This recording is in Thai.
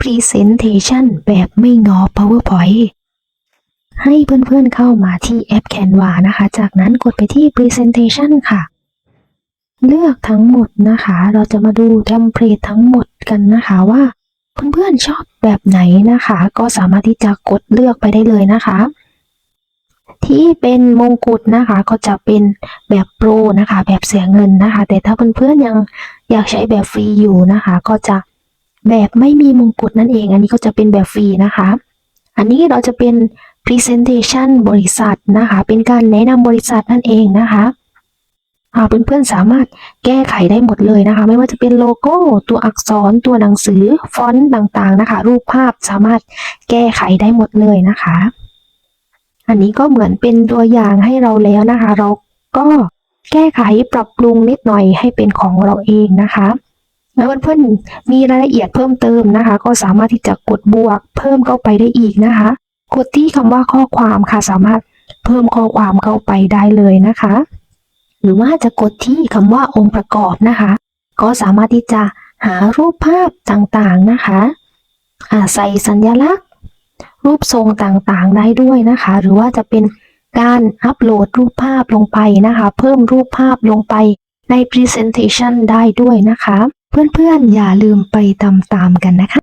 Presentation แบบไม่งอ PowerPoint ให้เพื่อนๆเข้ามาที่แอป Canva นะคะ จากนั้นกดไปที่ Presentation ค่ะ เลือกทั้งหมดนะคะ เราจะมาดูเทมเพลตทั้งหมดกันนะคะว่าเพื่อนๆชอบแบบไหนนะคะ ก็สามารถที่จะกดเลือกไปได้เลยนะคะ ที่เป็นมงกุฎนะคะ ก็จะเป็นแบบโปรนะคะ แบบเสียเงินนะคะ แต่ถ้าเพื่อนๆยังอยากใช้แบบฟรีอยู่นะคะ ก็จะ แบบไม่มีมงกุฎนั่นเอง อันนี้ก็จะเป็นแบบฟรีนะคะ อันนี้เราจะเป็น Presentation บริษัทนะคะ เป็นการแนะนำบริษัทนั่นเองนะคะเพื่อนๆสามารถแก้ไขได้หมดเลยนะคะ ไม่ว่าจะเป็นโลโก้ ตัวอักษรตัวหนังสือ ฟอนต์ต่างๆนะคะ รูปภาพสามารถแก้ไขได้หมดเลยนะคะ อันนี้ก็เหมือนเป็นตัวอย่างให้เราแล้วนะคะ เราก็แก้ไขปรับปรุงนิดหน่อยให้เป็นของเราเองนะคะ แล้วเพื่อนๆมีรายละเอียดเพิ่มเติมนะคะ ก็สามารถที่จะกดบวกเพิ่มเข้าไปได้อีกนะคะ กดที่คำว่าข้อความค่ะสามารถเพิ่มข้อความเข้าไปได้เลยนะคะ หรือว่าจะกดที่คำว่าองค์ประกอบนะคะ ก็สามารถที่จะหารูปภาพต่างๆนะคะใส่สัญลักษณ์ รูปทรงต่างๆได้ด้วยนะคะ หรือว่าจะเป็นการอัปโหลดรูปภาพลงไปนะคะ เพิ่มรูปภาพลงไปใน Presentation ได้ด้วยนะคะ เพื่อนๆอย่าลืมไปตามๆกันนะคะ